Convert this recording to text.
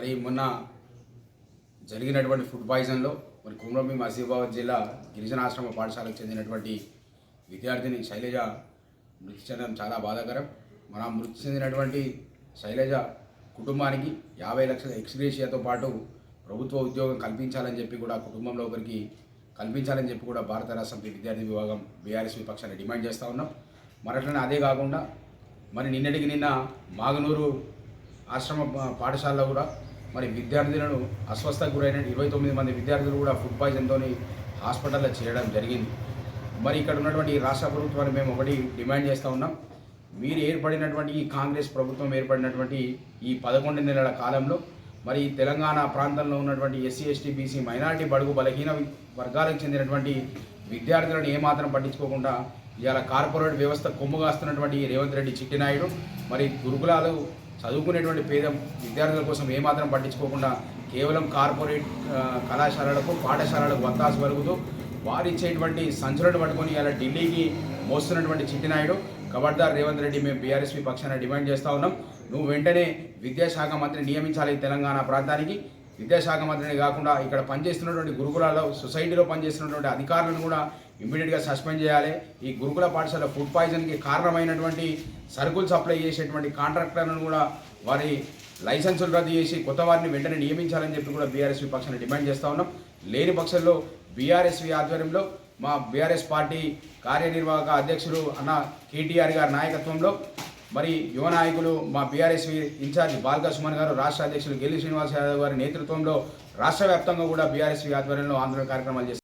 మరి మొన్న జరిగినటువంటి ఫుడ్ పాయిజన్లో మరి కుమ్రంభీం మసీబాబాద్ జిల్లా గిరిజన ఆశ్రమ పాఠశాలకు చెందినటువంటి విద్యార్థిని శైలజ మృతి చెందడం చాలా బాధాకరం. మన మృతి చెందినటువంటి శైలజ కుటుంబానికి యాభై లక్షల ఎక్స్గ్రేషియాతో పాటు ప్రభుత్వ ఉద్యోగం కల్పించాలని చెప్పి కూడా కుటుంబంలో ఒకరికి కల్పించాలని చెప్పి కూడా భారత రాష్ట్రం విద్యార్థి విభాగం బీఆర్ఎస్ విపక్షాన్ని డిమాండ్ చేస్తూ ఉన్నాం. మరట్లనే అదే కాకుండా మరి నిన్నటికి నిన్న మాగనూరు ఆశ్రమ పాఠశాలలో కూడా మరి విద్యార్థులను అస్వస్థకు గురైన ఇరవై తొమ్మిది మంది విద్యార్థులు కూడా ఫుడ్ పాయిజన్తో హాస్పిటల్లో చేరడం జరిగింది. మరి ఇక్కడ ఉన్నటువంటి రాష్ట్ర ప్రభుత్వాన్ని మేము ఒకటి డిమాండ్ చేస్తూ ఉన్నాం. మీరు ఏర్పడినటువంటి ఈ కాంగ్రెస్ ప్రభుత్వం ఏర్పడినటువంటి ఈ పదకొండు నెలల కాలంలో మరి తెలంగాణ ప్రాంతంలో ఉన్నటువంటి ఎస్సీ ఎస్టీ బీసీ మైనారిటీ బడుగు బలహీన వర్గాలకు చెందినటువంటి విద్యార్థులను ఏమాత్రం పట్టించుకోకుండా ఇవాళ కార్పొరేట్ వ్యవస్థ కొమ్ముగాస్తున్నటువంటి రేవంత్ రెడ్డి చిట్టినాయుడు మరి గురుకులాలు చదువుకునేటువంటి పేద విద్యార్థుల కోసం ఏమాత్రం పట్టించుకోకుండా కేవలం కార్పొరేట్ కళాశాలలకు పాఠశాలలకు వత్తాసు వరుగుతూ వారు ఇచ్చేటువంటి సంచులను పట్టుకొని ఇలా ఢిల్లీకి మోస్తున్నటువంటి చిట్టినాయుడు కబడ్దార్ రేవంత్ రెడ్డి మేము బీఆర్ఎస్పీ పక్షాన డిమాండ్ చేస్తూ ఉన్నాం. నువ్వు వెంటనే విద్యాశాఖ మంత్రిని నియమించాలి ఈ తెలంగాణ ప్రాంతానికి. విద్యాశాఖ మంత్రిని కాకుండా ఇక్కడ పనిచేస్తున్నటువంటి గురుకులాల్లో సొసైటీలో పనిచేస్తున్నటువంటి అధికారులను కూడా ఇమ్మీడియట్గా సస్పెండ్ చేయాలి. ఈ గురుకుల పాఠశాల ఫుడ్ పాయిజన్కి కారణమైనటువంటి సరుకులు సప్లై చేసేటువంటి కాంట్రాక్టర్లను కూడా వారి లైసెన్సులు రద్దు చేసి కొత్త వారిని వెంటనే నియమించాలని చెప్పి కూడా బీఆర్ఎస్ పక్షాన్ని డిమాండ్ చేస్తూ ఉన్నాం. లేని పక్షంలో బీఆర్ఎస్వి ఆధ్వర్యంలో మా బీఆర్ఎస్ పార్టీ కార్యనిర్వాహక అధ్యక్షులు అన్న కేటీఆర్ గారి నాయకత్వంలో మరి యువ నాయకులు మా బీఆర్ఎస్ ఇన్ఛార్జ్ బాల్కా సుమన్ గారు రాష్ట్ర అధ్యక్షులు గెల్లి శ్రీనివాస్ యాదవ్ గారి నేతృత్వంలో రాష్ట్ర వ్యాప్తంగా కూడా బీఆర్ఎస్ ఆధ్వర్యంలో ఆందోళన కార్యక్రమాలు చేస్తారు.